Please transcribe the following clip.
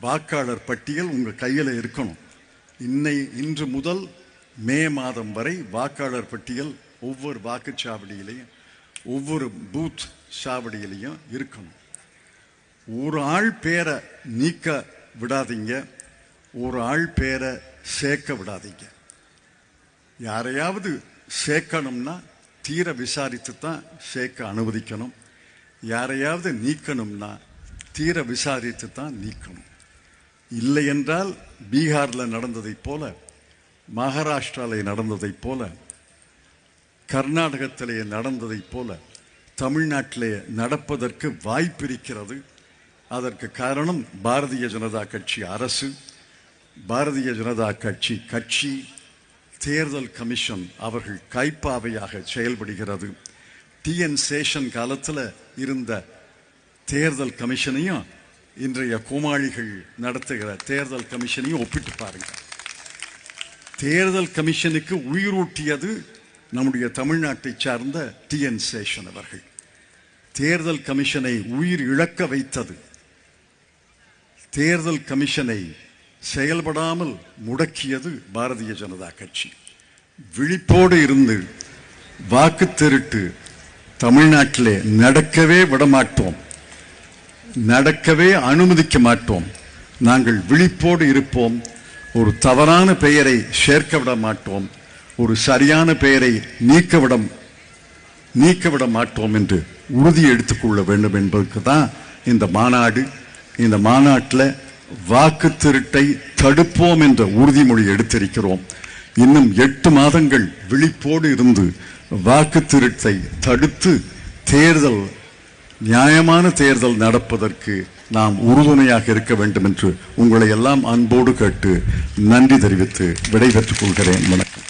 வாக்காளர் பட்டியல் உங்கள் கையில் இருக்கணும். இன்னை இன்று முதல் மே மாதம் வரை வாக்காளர் பட்டியல் ஒவ்வொரு வாக்குச்சாவடியிலையும் ஒவ்வொரு பூத் சாவடியிலையும் இருக்கணும். ஒரு ஆள் பேரை நீக்க விடாதீங்க. ஒரு ஆள் பேரை சேர்க்க விடாதீங்க. யாரையாவது சேர்க்கணும்னா தீர விசாரித்து தான் சேர்க்க அனுமதிக்கணும். யாரையாவது நீக்கணும்னா தீர விசாரித்து தான் நீக்கணும். இல்லை என்றால் பீகாரில் நடந்ததைப் போல மகாராஷ்டிராவில் நடந்ததைப் போல கர்நாடகத்திலே நடந்ததைப் போல தமிழ்நாட்டிலே நடப்பதற்கு வாய்ப்பிருக்கிறது. அதற்கு காரணம் பாரதிய ஜனதா கட்சி அரசு பாரதிய ஜனதா கட்சி கட்சி தேர்தல் கமிஷன் அவர்கள் கைப்பாவையாக செயல்படுகிறது. டிஎன் சேஷன் காலத்தில் இருந்த தேர்தல் கமிஷனையும் இன்றைய கோமாளிகள் நடத்துகிற தேர்தல் கமிஷனையும் ஒப்பிட்டு பாருங்க தேர்தல் கமிஷனுக்கு உயிரூட்டியது நம்முடைய தமிழ்நாட்டை சார்ந்த டிஎன் சேஷன் அவர்கள். தேர்தல் கமிஷனை உயிர் இழக்க வைத்தது தேர்தல் கமிஷனை செயல்படாமல் முடக்கியது பாரதிய ஜனதா கட்சி. விழிப்போடு இருந்து வாக்கு திருட்டு தமிழ்நாட்டிலே நடக்கவே விடமாட்டோம். நடக்கவே அனுமதிக்க மாட்டோம். நாங்கள் விழிப்போடு இருப்போம். ஒரு தவறான பெயரை சேர்க்க விட மாட்டோம். ஒரு சரியான பெயரை நீக்க விட நீக்க விட மாட்டோம் என்று உறுதி எடுத்துக்கொள்ள வேண்டும் என்பதற்கு தான் இந்த மாநாடு இந்த மாநாட்டில் வாக்கு திருட்டை தடுப்போம் என்ற உறுதிமொழி எடுத்திருக்கிறோம். இன்னும் எட்டு மாதங்கள் விழிப்போடு இருந்து வாக்கு திருட்டை தடுத்து தேர்தல் நியாயமான தேர்தல் நடப்பதற்கு நாம் உறுதுணையாக இருக்க வேண்டும் என்று உங்களை எல்லாம் அன்போடு கேட்டு நன்றி தெரிவித்து விடைபெற்றுக் கொள்கிறேன். வணக்கம்.